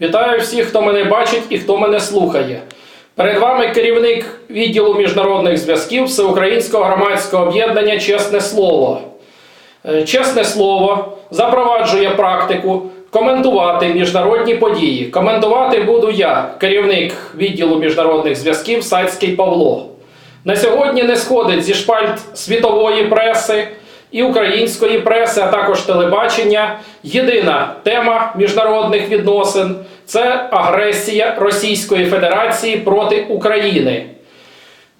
Вітаю всіх, хто мене бачить і хто мене слухає. Перед вами керівник відділу міжнародних зв'язків Всеукраїнського громадського об'єднання Чесне Слово. Е, Чесне слово запроваджує практику коментувати міжнародні події. Коментувати буду я, керівник відділу міжнародних зв'язків Сацький Павло. На сьогодні не сходить зі шпальт світової преси і української преси, а також телебачення. Єдина тема міжнародних відносин це агресія Російської Федерації проти України.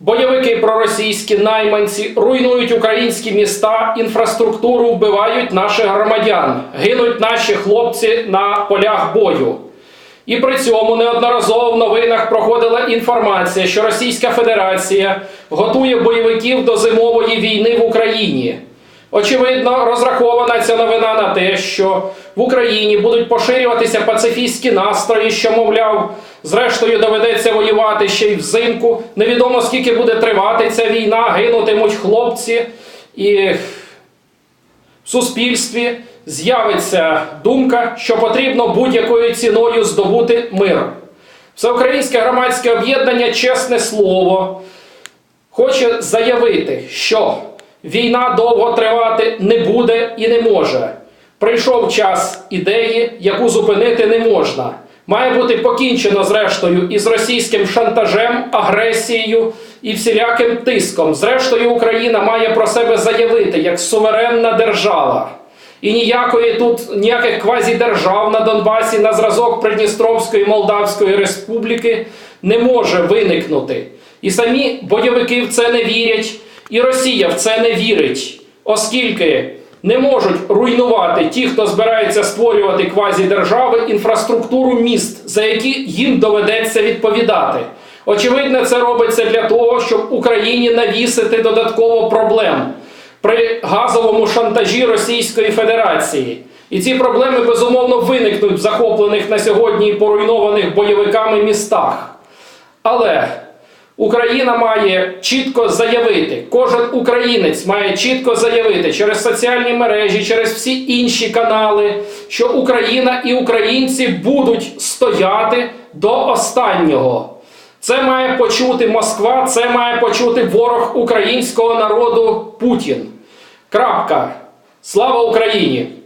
Бойовики проросійські найманці руйнують українські міста, інфраструктуру вбивають наших громадян, гинуть наші хлопці на полях бою. І при цьому неодноразово в новинах проходила інформація, що Російська Федерація готує бойовиків до зимової війни в Україні. Очевидно, розрахована ця новина на те, що в Україні будуть поширюватися пацифістські настрої, що, мовляв, зрештою доведеться воювати ще й взимку. Невідомо скільки буде тривати ця війна, гинутимуть хлопці і в суспільстві з'явиться думка, що потрібно будь-якою ціною здобути мир. Всеукраїнське громадське об'єднання Чесне Слово хоче заявити, що війна довго тривати не буде і не може. Прийшов час ідеї, яку зупинити не можна. Має бути покінчено зрештою із російським шантажем, агресією і всіляким тиском. Зрештою, Україна має про себе заявити як суверенна держава. І ніякої тут ніяких квазідержав на Донбасі на зразок Придністровської Молдавської Республіки не може виникнути. І самі бойовики в це не вірять, і Росія в це не вірить, оскільки не можуть руйнувати ті, хто збирається створювати квазідержави, інфраструктуру міст, за які їм доведеться відповідати. Очевидно, це робиться для того, щоб Україні навісити додатково проблем при газовому шантажі Російської Федерації. І ці проблеми безумовно виникнуть в захоплених на сьогодні і поруйнованих бойовиками містах. Але Україна має чітко заявити, кожен українець має чітко заявити через соціальні мережі, через всі інші канали, що Україна і українці будуть стояти до останнього. Це має почути Москва, це має почути ворог українського народу Путін. Крапка. Слава Україні!